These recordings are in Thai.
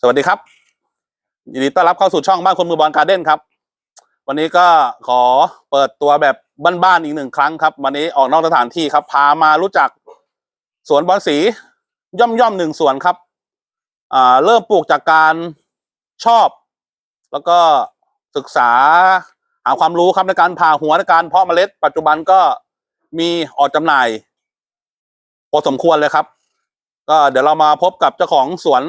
สวัสดีครับยินดีต้อนรับเข้าสู่ช่องบ้านคนมือบอลการ์เด้นครับ วันนี้ก็ขอเปิดตัวแบบบ้านๆอีกหนึ่งครั้งครับ วันนี้ออกนอกสถานที่ครับ พามารู้จักสวนบอลสีย่อมย่อมๆหนึ่งสวนครับอ่าเริ่มปลูกจากการชอบ แล้วก็ศึกษาหาความรู้ครับในการผ่าหัวในการเพาะเมล็ด ปัจจุบันก็มีออกจำหน่ายพอสมควรเลยครับ ก็เดี๋ยวเรามาพบกับเจ้าของสวน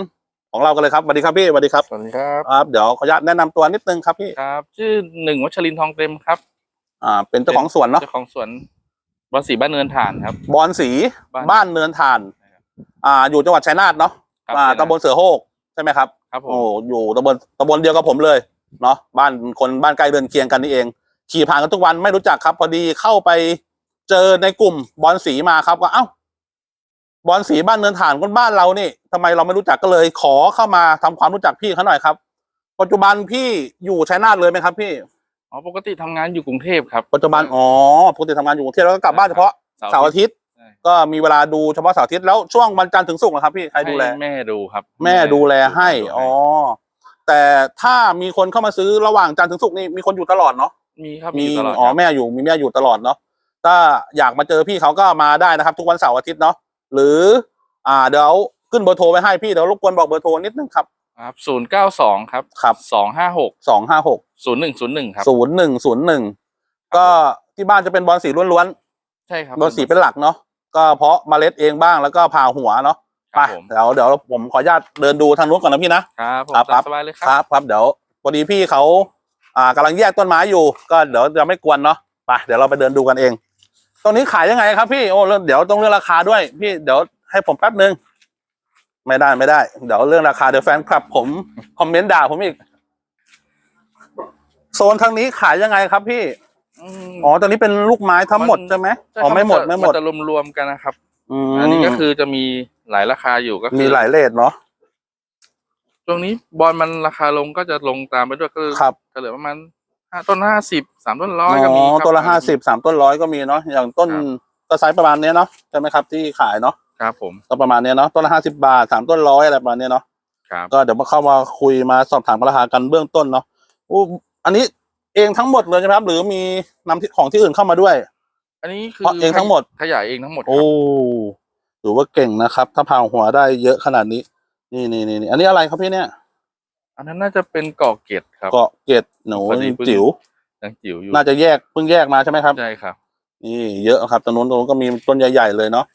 ของเรากันเลยครับสวัสดีครับพี่สวัสดีครับสวัสดีครับครับเดี๋ยวขออนุญาตแนะนำตัวนิดนึงครับพี่ครับ ชื่อหนึ่งวัชรินทร์ทองเต็มครับอ่าเป็นเจ้าของสวนเนาะเจ้าของสวนบอนสีบ้านเนินฐานครับ บอนสีบ้านบ้านเนินทาน อ่า อยู่จังหวัดชัยนาทเนาะครับอ่าชัยนาทตำบลเสือโฮกใช่ไหมครับ ครับผมโอ้อยู่ตำบลตำบลเดียวกับผมเลยเนาะบ้านคนบ้านใกล้เดินเคียงกันนี่เอง ขี่ผ่านกันทุกวันไม่รู้จักครับ พอดีเข้าไปเจอในกลุ่มบอลสีมาครับก็เอ้า บอลสีบ้านเนินฐานคนบ้านเรานี่ทำไมเราไม่รู้จักก็เลย ขอเข้ามาทำความรู้จักพี่เขาหน่อยครับ ปัจจุบันพี่อยู่ชัยนาทเลยไหมครับ พี่อ๋อปกติทำงานอยู่กรุงเทพครับปัจจุบันอ๋อปกติทำงานอยู่กรุงเทพแล้วก็กลับบ้านเฉพาะเสาร์อาทิตย์ใช่ก็มีเวลาดูเฉพาะเสาร์อาทิตย์แล้วช่วงวันจันทร์ถึงศุกร์นะครับพี่ใครดูแลให้แม่ดูครับ แม่ดูแลให้อ๋อแต่ถ้ามีคนเข้ามาซื้อระหว่างจันทร์ถึงศุกร์นี่มีคนอยู่ตลอดเนาะมีครับมียู่ตลอดอ๋อครับแม่อยู่มีแม่อยู่ตลอดเนาะถ้าอยากมาเจอพี่เขาก็มาได้นะครับ ทุกวันเสาร์อาทิตย์เนาะ หรือ อ่าเดี๋ยวขึ้นเบอร์โทรไว้ให้พี่เดี๋ยวรบกวนบอกเบอร์โทรนิดนึงครับครับศูนย์เก้าสองครับครับสองห้าหกสองห้าหกศูนย์หนึ่งศูนย์หนึ่งครับศูนย์หนึ่งศูนย์หนึ่งก็ที่บ้านจะเป็นบอลสีล้วนใช่ครับๆบอลสีเป็นหลักเนาะก็เพาะเมล็ดเองบ้างแล้วก็ผ่าหัวเนาะคไปรับผมเดี๋ยวเดี๋ยวผมขออนุญาตเดินดูทางนู้นก่อนนะพี่นะครับผมครับตามสบายเลยคครับรับครับเดี๋ยวพอดีพี่เขาอ่ากำลังแยกต้นไม้อยู่ ก็เดี๋ยวจะไม่กวนเนาะไปเดี๋ยวเราไปเดินดูกันเอง ตรงนี้ขายยังไงครับพี่โอ้เรื่องเดี๋ยวต้องเรื่องราคาด้วย พี่เดี๋ยวให้ผมแป๊บนึงไม่ได้ไม่ได้ เดี๋ยวเรื่องราคาเดี๋ยวแฟนคลับ ผมคอมเมนต์ด่าผมอีกโซนทางนี้ขายยังไงครับพี่มอ๋อตอนนี้เป็นลูกไม้ทั้งหมดใช่ไหมใช่อ๋อครับไม่หมดนจะไม่หมดนจะรวมๆกันนะครับอืมอันนี้ก็คือจะมีหลายราคาอยู่ก็คือมีหลายเลทเนาะช่วงนี้บอลมันราคาลงก็จะลงตามไปด้วยก็คือครับก็เหลือประมาณ ห้าต้นห้าสิบสามต้นร้อ๋อยก็มีอครับตัวละห้าสิบสามต้นร้อยก็มีเนาะอย่างต้นครับ ก็ไซส์ประมาณเนี้ยเนาะใช่ไหมครับที่ขายเนาะครับผมก็ประมาณเนี้ยเนาะต้นละห้าสิบาทสามต้นร้อยอะไรประมาณเนี้ยเนาะครับ ก็เดี๋ยวมาเข้ามาคุยมาสอบถามราคากันเบื้องต้นเนาะอู้อันนี้เองทั้งหมดเลยใช่ไหมครับ หรือมีนำที่ของที่อื่นเข้ามาด้วย อันนี้คือเพราะเองทั้งหมด ขยายเองทั้งหมดครับโอ้ถือว่าเก่งนะครับ ถ้าผ่าหัวได้เยอะขนาดนี้ นี่นี่นี่นี่อันนี้อะไรครับพี่เนี่ย อันนั้นน่าจะเป็นเกาะเกตครับ เกาะเกตหนูพอดีเพิ่ง จิ๋วยังจิ๋วอยู่น่าจะแยกเพิ่งแยกมาใช่ไหมครับ ใช่ครับ นี่เยอะครับตรงนู้นตรงนู้นก็มีต้นใหญ่ๆเลยเนาะ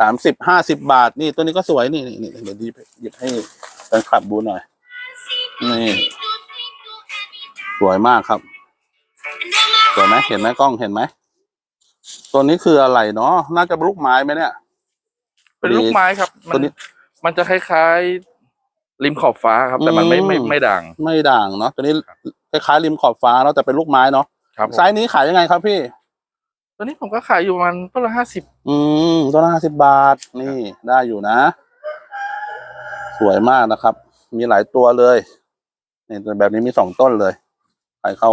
สามสิบห้าสิบบาท นี่ต้นนี้ก็สวยนี่นี่นี่เดี๋ยวดีหยิบให้แฟนคลับดูหน่อย นี่ สวยมากครับ สวยไหมเห็นไหมกล้องเห็นไหมตัวนี้คืออะไรเนาะน่าจะเป็นลูกไม้ไหมเนี่ย เป็นลูกไม้ครับ มัตัวนนี้ มันจะคล้ายๆ ริมขอบฟ้าครับ แต่มันไม่อืมไม่ไม่ด่าง ไม่ด่างเนาะตัวนี้คล้ายๆริมขอบฟ้าเนาะแต่เป็นลูกไม้เนาะครับผมไซส์นี้ขายยังไงครับพี่ ตัวนี้ผมก็ขายอยู่ประมันต้นละห้าสิบอืมต้นละห้าสิบบาท นี่ได้อยู่นะ สวยมากนะครับ มีหลายตัวเลยนี่แบบนี้มีสองต้นเลยขายเข้า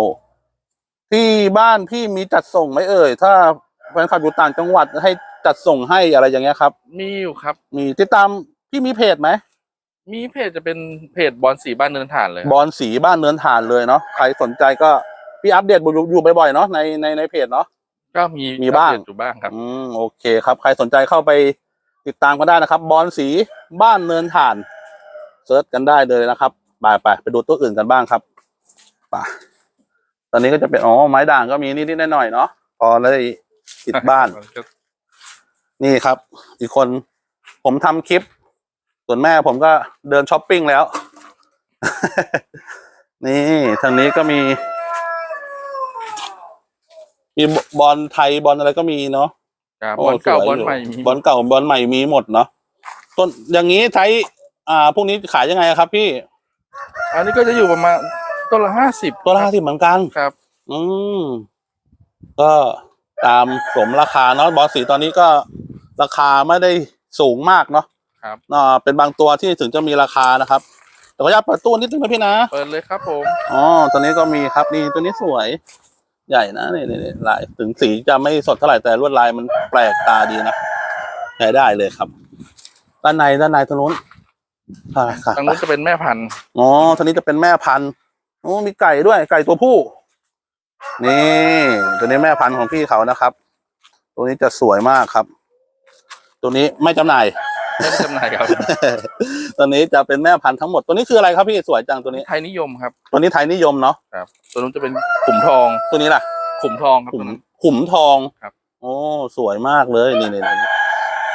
ที่บ้านพี่มีจัดส่งไหมเอ่ย ถ้าแฟนคลับอยู่ต่างจังหวัดให้จัดส่งให้อะไรอย่างเงี้ยครับ มีอยู่ครับ มีติดตามพี่มีเพจไหม มีเพจจะเป็นเพจบอลสีบ้านเนินฐานเลยครับบอลสีบ้านเนินฐานเลยเนาะใครสนใจก็พี่อัปเดตอยู่อยู่บ่อยๆเนาะในในในเพจเนาะ ก็มีมีบ้างอัปเดตอยู่บ้างครับ อืมโอเคครับ ใครสนใจเข้าไปติดตามกันได้นะครับ บอลสีบ้านเนินถ่านเซิร์ชกันได้เลยนะครับไปไปไปดูตัวอื่นกันบ้างครับไปตอนนี้ก็จะเป็นอ๋อไม้ด่างก็มีนิดๆหน่อยๆเนาะพอได้ติดบ้าน นี่ครับ อีกคนผมทำคลิป ส่วนแม่ผมก็เดินช้อปปิ้งแล้ว นี่ทางนี้ก็มี มีบอลไทยบอลอะไรก็มีเนาะครับโอ้บอลเก่าสวยบอลอยู่ใหม่มีบอลเก่าบอลใหม่มีหมดเนาะต้นอย่างนี้ใช้อ่าพวกนี้ขายยังไงครับพี่ อันนี้ก็จะอยู่ประมาณต้นละห้าสิบตัวละห้าสิบเหมือนกันครับ อืมก็ตามสมราคาเนาะบอลสีตอนนี้ก็ราคาไม่ได้สูงมากเนาะ ครับอ่าเป็นบางตัวที่ถึงจะมีราคานะครับแต่ก็อยากเปิดตู้นิดนึงนะพี่นะเปิดเลยครับผมอ๋อตัวนี้ก็มีครับนี่ตัวนี้สวยใหญ่นะนี่นี่นี่ลายถึงสีจะไม่สดเท่าไหร่แต่ลวดลายมันแปลกตาดีนะใช้ได้เลยครับ ด้านในด้านในตรงนู้นค่ะค่ะทางนู้นจะเป็นแม่พันธุ์อ๋อทางนี้จะเป็นแม่พันธุ์โอ้มีไก่ด้วย ไก่ตัวผู้ นี่ ตัวนี้แม่พันธุ์ของพี่เขานะครับ ตัวนี้จะสวยมากครับ ตัวนี้ไม่จำหน่าย ไม่ได้จำหน่ายครับตัวนี้จะเป็นแม่พันธุ์ทั้งหมดตัวนี้คืออะไรครับพี่สวยจังตัวนี้ ไทยนิยมครับ ตัวนี้ไทยนิยมเนาะครับตัวนู้นจะเป็นขุมทองตัวนี้ล่ะ ขุมทองครับขุตัวมนั้นขุมทองครับ โอ้สวยมากเลยนี่นี่นี่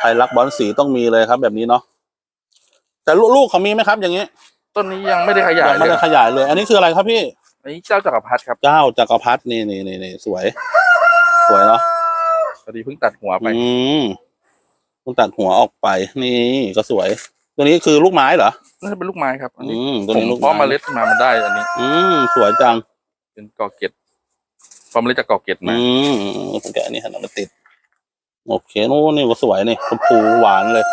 ใครรักบอลสีต้องมีเลยครับ แบบนี้เนาะแต่ลูกลูกเขามีไหมครับ อย่างนี้ ต้นนี้ยังไม่ได้ขยายยังไม่เลได้ยขยายเลย อันนี้คืออะไรครับพี่อันนี้เจ้าจักรพรรดิครับ เจ้าจักรพรรดินี่นี่นี่นี่สวย สวยเนาะพอดีเพิ่งตัดหัวไป อืม ต้องตัดหัวออกไป นี่ก็สวย ตัวนี้คือลูกไม้เหรอน่าจะเป็นลูกไม้ครับ อันนี้อืมตัวผมนี้ลูกเพาะเมล็ดมามันได้อันนี้ อืมสวยจัง เป็นกอเกตเพาะเมล็ดจากกอเกตมา อืมผมแกะอันนี่หันมาติด โอเคโน่นนี่ก็สวยนี่ชมพูหวานเลย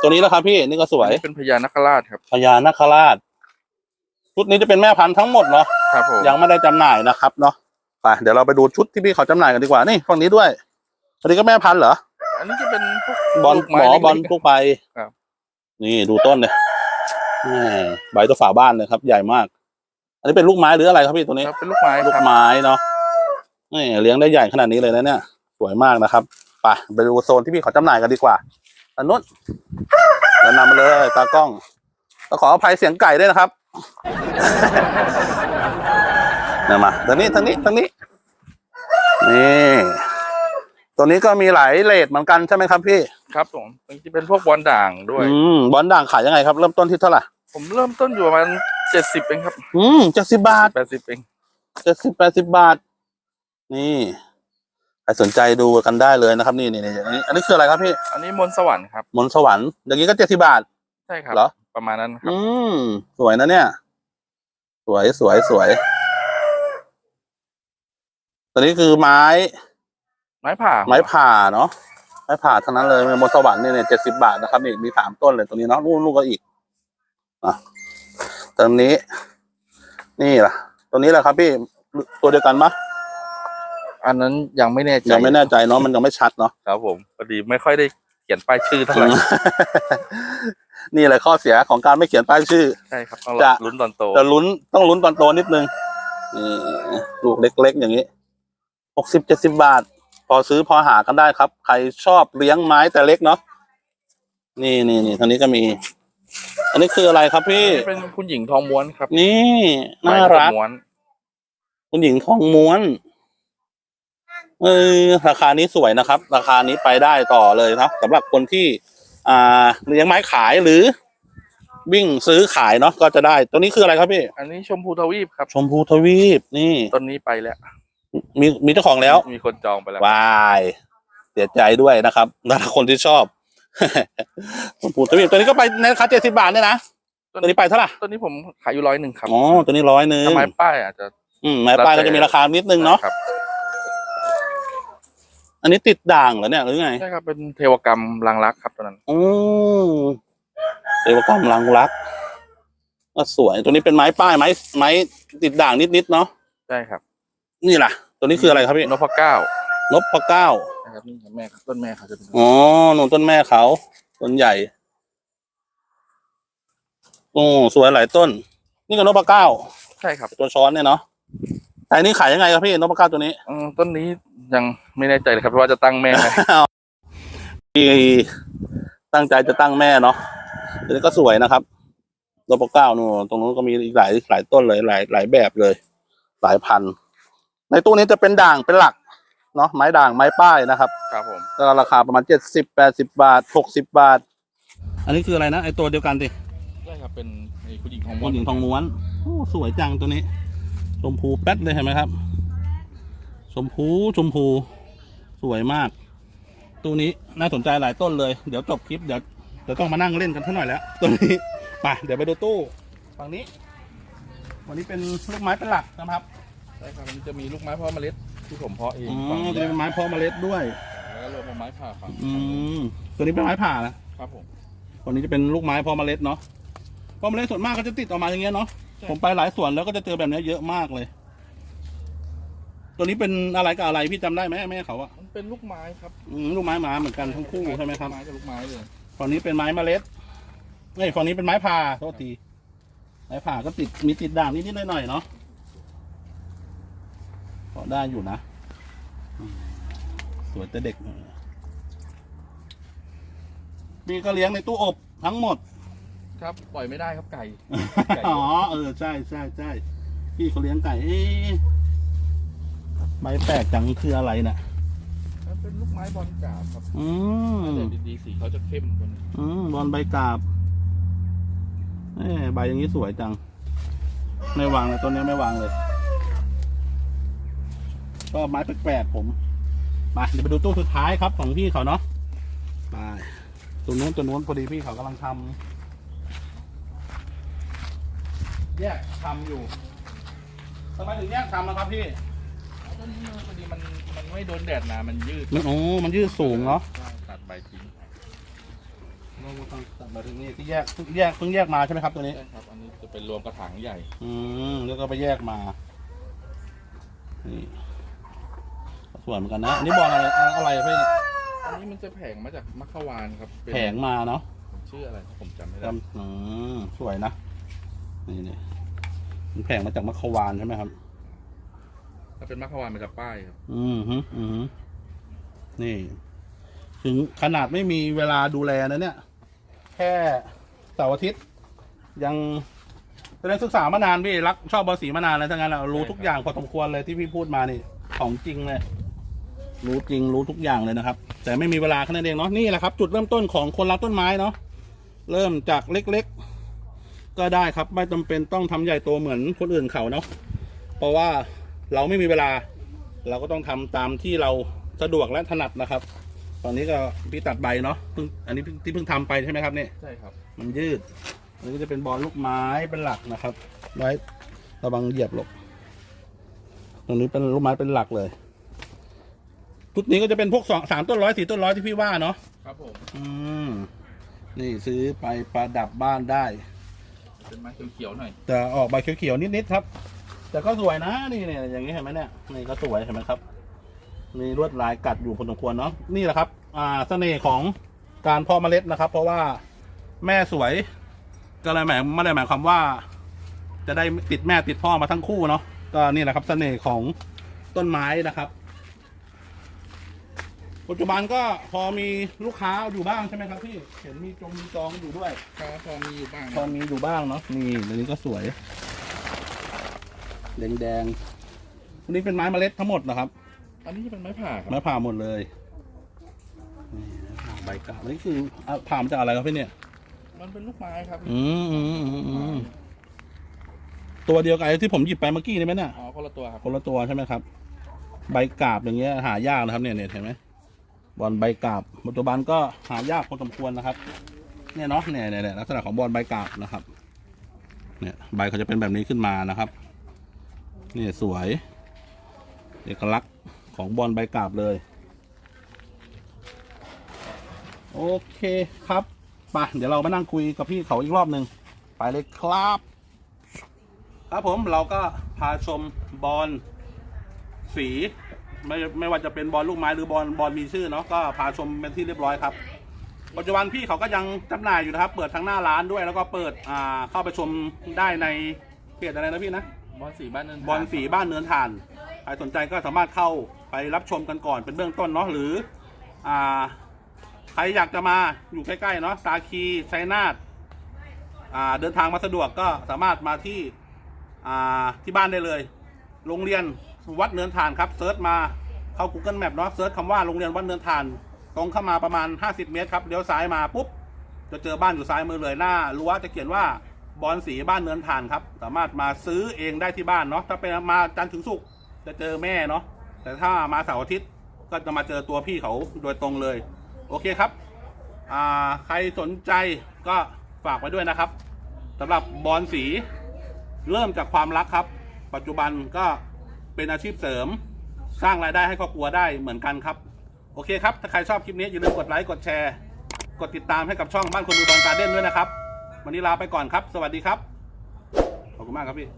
ตัวนี้แล้วครับพี่นี่ก็สวยอันนี้เป็นพญานาคราชครับ พญานาคราชชุดนี้จะเป็นแม่พันธุ์ทั้งหมดเนาะ ครับผมยังไม่ได้จำหน่ายนะครับเนาะไปเดี๋ยวเราไปดูชุดที่พี่เขาจำหน่ายกันดีกว่านี่ฝั่งนี้ด้วยอันนี้ก็แม่พันธุ์เหรอ อันนี้จะเป็นพวกบอลลูกหมไอบอลเล็กๆทั่วไปครับ นี่ดูต้นเลยแหม่ใบตัวฝาบ้านเลยครับ ใหญ่มาก อันนี้เป็นลูกไม้หรืออะไรครับพี่ตัวนี้ ครับเป็นลูกไม้ลูกครับไม้เนาะนี่เลี้ยงได้ใหญ่ขนาดนี้เลยนะเนี่ย สวยมากนะครับไปไปดูโซนที่พี่เขาจำหน่ายกันดีกว่าอันนู้นแนะนำมาเลยตากล้องต้องขออภัยเสียงไก่ด้วยนะครับ เนี่ยมาทางนี้ทางนี้ทางนี้นี่ ตัวนี้ก็มีหลายเลทเหมือนกันใช่ไหมครับพี่ ครับผมอันนี้จะเป็นพวกบอลด่างด้วย อืมบอลด่างขายยังไงครับ เริ่มต้นที่เท่าไหร่ ผมเริ่มต้นอยู่ประมาณเจ็ดสิบเองครับ อืมเจ็ดสิบบาทแปดสิบเองเจ็ดสิบแปดสิบบาท นี่ใครสนใจดูกันได้เลยนะครับ นี่นี่นี่อันนี้อันนี้คืออะไรครับพี่ อันนี้มนต์สวรรค์ครับ มนต์สวรรค์อย่างนี้ก็เจ็ดสิบาท ใช่ครับเหรอ ประมาณนั้นครับ อืม สวยนะเนี่ย สวยสวยสวย ตัวนี้คือไม้ ไม้ผ่าไม้ผ่าเนาะไม้ผ่าทั้งนั้นเลยมนต์สวรรค์เนี่ยเจ็ดสิบาทนะครับนี่มีสามต้นเลยตัวนี้เนาะลูกลูกก็อีกอะตัวนี้ นี่ล่ะตัวนี้แหละครับพี่ตัวเดียวกันปะอันนั้นยังไม่แน่ใจยังไม่แน่ใจเนาะมันยังไม่ชัดเนาะครับผมพอดีไม่ค่อยได้เขียนป้ายชื่อเท่าไหร่นี่แหละข้อเสียของการไม่เขียนป้ายชื่อใช่ครับต้องจะลุ้นตอนโตจะลุ้นต้องลุ้นตอนโตนิดนึงนี่ลูกเล็กๆอย่างนี้หกสิบเจ็ดสิบาท พอซื้อพอหากันได้ครับ ใครชอบเลี้ยงไม้แต่เล็กเนาะนี่นี่นี่ทางนี้ก็มี อันนี้คืออะไรครับพี่ นี่เป็นคุณหญิงทองม้วนครับนี่น่ารัก ไม้ม้วนคุณหญิงทองม้วน เออราคานี้สวยนะครับ ราคานี้ไปได้ต่อเลยเนาะสำหรับคนที่ อ่าเลี้ยงไม้ขายหรือ วิ่งซื้อขายเนาะก็จะได้ ตัวนี้คืออะไรครับพี่ อันนี้ชมพูทวีปครับชมพูทวีปนี่ ต้นนี้ไปแล้ว มีมีเจ้าของแล้ว มีคนจองไปแล้ววายเสียใจด้วยนะครับสำหรับคนที่ชอบชมพูทวีปตัวนี้ก็ไปในราคาเจ็ดสิบาทเนี่ยนะตัวนี้ไปเท่าไหร่ต้นนี้ผมขายอยู่ร้อยหนึ่งครับอ๋อตัวนี้ร้อยหนึ่งถ้าไม้ป้ายอาจจะ อืมไม้ป้ายก็จะมีราคานิดนึงเนาะครับอันนี้ติดด่างเหรอเนี่ยหรือไงใช่ครับเป็นเทวกรรมลังรักครับตอนนั้นอืมเรียกว่ากำลังรักก็สวยตัวนี้เป็นไม้ป้ายไม้ไม้ติดด่างนิดๆเนาะใช่ครับ นี่ล่ะ ตัวนี้คืออะไรครับพี่นพเก้านพเก้านะครับนี่ครับแม่ครับต้นแม่เขาจะเป็นอ๋อหนูต้นแม่เขาต้นใหญ่โอ้สวยหลายต้น นี่ก็นพเก้าใช่ครับตัวช้อนเนี่ยเนาะแต่อันนี้ขายยังไงครับพี่นพเก้าตัวนี้อืมต้นนี้ยังไม่แน่ใจเลยครับว่าจะตั้งแม่ไหมที่ตั้งใจจะตั้งแม่เนาะตัวนี้ก็สวยนะครับนพเก้านู่นตรงนู้นก็มีอีกหลายหลายต้นเลยหลายหลายแบบเลย หลายพัน ในตู้นี้จะเป็นด่างเป็นหลักเนาะไม้ด่างไม้ป้ายนะครับครับผมก็ราคาประมาณเจ็ดสิบแปดสิบาทหกสิบาท อันนี้คืออะไรนะไอตัวเดียวกันดิใช่ครับเป็นไอ้คุณหญิงทองม้ม้ววนนหญิงทองม้วนโอ้สวยจังตัวนี้ ชมพูแป๊ดเลยเห็นไหมครับ ชมพูชมพู สวยมาก ตัวนี้น่าสนใจหลายต้นเลย เดี๋ยวจบคลิปเดี๋ยวเดี๋ยวต้องมานั่งเล่นกันสักหน่อยแล้ว ตัวนี้ไปเดี๋ยวไปดูตู้ฝั่งนี้ วันนี้เป็นลูกไม้เป็นหลักนะครับ ใช่ครับมันจะมีลูกไม้เพาะเมล็ดที่ผมเพาะเองอืฝั่งมนี้จะเป็นไม้เพาะเมล็ดด้วย แล้วก็รวมกับไม้ผ่าฝั่งอืมตัวนี้เป็นไม้ผ่านะครับผมตัวนี้จะเป็นลูกไม้เพาะเมล็ดเนาะเพาะเมล็ดส่วนมากก็จะติดออกมาอย่างเงี้ยเนาะผมไปหลายสวนแล้วก็จะเจอแบบเนี้ยเยอะมากเลย ตัวนี้เป็นอะไรกับอะไรพี่จำได้ไหมแม่เขาอะมันเป็นลูกไม้ครับอืมลูกไม้หมาเหมือนกันทั้งคู่ใช่ไหมครับ ลูกไม้กับลูกไม้เลยตอนนี้เป็นไม้เมล็ดเอ้ยฝั่งนี้เป็นไม้ผ่าโทษที ไม้ผ่าก็ติดมีติดด่างนิดๆหน่อยๆเนาะ พอได้อยู่นะอืมสวยแต่เด็กพี่ก็เลี้ยงในตู้อบทั้งหมด ครับ ปล่อยไม่ได้ครับไก่ไก่อ๋อ เออ ใช่ใช่ใช่พี่เขาเลี้ยงไก่เอ๊ะใบแปลกจังคืออะไรน่ะมันเป็นลูกไม้บอลกราบครับอืมแต่ดีๆสีเขาจะเข้มกว่านี้อืมบอลใบกาบเอ้ใบอย่างนี้สวยจัง ไม่วางเลยต้นนี้ไม่วางเลย ก็ไม้แปลกๆผม มาเดี๋ยวไปดูตู้สุดท้ายครับของพี่เขาเนาะไปตัวนู้นตัวนู้นพอดีพี่เขากำลังทำแยกทำอยู่ทำไมถึงแยกทำนะครับพี่ต้นนี้พอดีมันมันไม่โดนแดดนะมันยืดมันโอ้มันยืดสูงเนาะใช่ตัดใบทิ้งต้องต้องตัดมาถึงนี่ที่แยกเพิ่งแยกเพิ่งแยกมาใช่ไหมครับตัวนี้ใช่ครับอันนี้จะเป็นรวมกระถางใหญ่ อืมแล้วก็ไปแยกมานี่ส วยเหมือนกันนะอันนี้บอลอะไรอะอะไรอะพี่เนี่ยอันนี้มันจะแผงมาจากมัคควานครับเป็นแผงมาเนาะชื่ออะไรผมจำไม่ได้จำอืมสวยนะนี่นี่มันแผงมาจากมัคควานใช่ไหมครับถ้าเป็นมัคควานมันจะป้ายครับ อืมฮึอืมฮึนี่ ถึงขนาดไม่มีเวลาดูแลนะเนี่ย แค่เสาร์อาทิตย์ ยังเป็นนักศึกษามานานพี่รักชอบบอลสีมานานแล้วทั้งนั้นเรารู้ทุกอย่างพอสมควรเลยที่พี่พูดมานี่ ของจริงเลย รู้จริงรู้ทุกอย่างเลยนะครับ แต่ไม่มีเวลาแค่นั้นเองเนาะนี่แหละครับ จุดเริ่มต้นของคนรักต้นไม้เนาะเริ่มจากเล็กๆ ก็ได้ครับ ไม่จำเป็นต้องทำใหญ่โตเหมือนคนอื่นเขาเนาะเพราะว่าเราไม่มีเวลา เราก็ต้องทำตามที่เราสะดวกและถนัดนะครับ ตอนนี้ก็พี่ตัดใบเนาะเพิ่งอันนี้ที่เพิ่งทำไปใช่ไหมครับเนี่ยใช่ครับ มันยืดอันนี้ก็จะเป็นบอลลูกไม้เป็นหลักนะครับ ไว้ระวังเหยียบหลบตรงนี้เป็นลูกไม้เป็นหลักเลย ชุดนี้ก็จะเป็นพวกสองสามต้นร้อยสี่ต้นร้อยที่พี่ว่าเนาะครับผมอืมนี่ซื้อไปประดับบ้านได้ เป็นไม้เขียวๆหน่อยแต่ออกใบเขียวๆนิดๆครับ แต่ก็สวยนะนี่เนี่ยอย่างนี้เห็นไหมเนี่ยนี่ก็สวยเห็นไหมครับ มีลวดลายกัดอยู่พอสมควรเนาะนี่แหละครับ อ่าเสน่ห์ของการเพาะเมล็ดนะครับ เพราะว่าแม่สวย ก็เลยหมายไม่ได้หมายความว่า จะได้ติดแม่ติดพ่อมาทั้งคู่เนาะก็นี่แหละครับเสน่ห์ของต้นไม้นะครับ ปัจจุบันก็พอมีลูกค้าอยู่บ้างใช่ไหมครับพี่ เห็นมีจงมีจองอยู่ด้วย ครับพอมีอยู่บ้างพอมีอยู่บ้างเนาะ นี่อันนี้ก็สวยแดงแดงๆอันนี้เป็นไม้เมล็ดทั้งหมดนะครับ อันนี้จะเป็นไม้ผ่าครับไม้ผ่าหมดเลยนี่ไม้ผ่าใบกาบอันนี้คืออะผ่ามาจากอะไรครับพี่เนี่ย มันเป็นลูกไม้ครับอืมอืมอืมอืมตัวเดียวกับไอ้ที่ผมหยิบไปเมื่อกี้นี่ไหมเนี่ยอ๋อคนละตัวครับคนละตัวใช่ไหมครับ ใบกาบอย่างเงี้ยหายากนะครับเนี่ยเนี่ยเห็นไหม บอลใบกาบปัจจุบันก็หายากพอสมควรนะครับ เนี่ยเนาะเนี่ยเนี่ยลักษณะของบอลใบกาบนะครับ เนี่ยใบเขาจะเป็นแบบนี้ขึ้นมานะครับนี่สวยเอกลักษณ์ของบอลใบกาบเลย โอเคครับไปเดี๋ยวเรามานั่งคุยกับพี่เขาอีกรอบหนึ่งไปเลยครับ ครับผมเราก็พาชมบอลสี ไม่ไม่ว่าจะเป็นบอลลูกไม้หรือบอลบอลมีชื่อเนาะก็พาชมเป็นที่เรียบร้อยครับ ปัจจุบันพี่เขาก็ยังจำหน่ายอยู่นะครับ เปิดทั้งหน้าร้านด้วยแล้วก็เปิดอ่าเข้าไปชมได้ในเพจอะไรนะพี่นะ บอลสีบ้านเนินบอลสีบ้านเนินถ่านใครสนใจก็สามารถเข้าไปรับชมกันก่อนเป็นเบื้องต้นเนาะหรืออ่าใครอยากจะมาอยู่ใกล้ๆเนาะตาคีชัยนาทอ่าเดินทางมาสะดวกก็สามารถมาที่อ่าที่บ้านได้เลย โรงเรียนวัดเนินถ่านครับเซิร์ชมาเข้า Google Map เนาะเซิร์ชคำว่าโรงเรียนวัดเนินถ่าน ตรงเข้ามาประมาณ 50 เมตรครับเลี้ยวซ้ายมาปุ๊บจะเจอบ้านอยู่ซ้ายมือเลยหน้ารั้วจะเขียนว่าบอลสีบ้านเนินถ่านครับ สามารถมาซื้อเองได้ที่บ้านเนาะถ้าเป็นมาจันทร์ถึงศุกร์จะเจอแม่เนาะแต่ถ้ามาเสาร์อาทิตย์ก็จะมาเจอตัวพี่เขาโดยตรงเลย โอเคครับใครสนใจก็ฝากไว้ด้วยนะครับสำหรับบอลสีเริ่มจากความรักครับ ปัจจุบันก็ เป็นอาชีพเสริม สร้างรายได้ให้ครอบครัวได้เหมือนกันครับ โอเคครับ ถ้าใครชอบคลิปนี้อย่าลืมกดไลค์กดแชร์ กดติดตามให้กับช่องบ้านคนมือบอลการ์เด้นด้วยนะครับ วันนี้ลาไปก่อนครับ สวัสดีครับ ขอบคุณมากครับพี่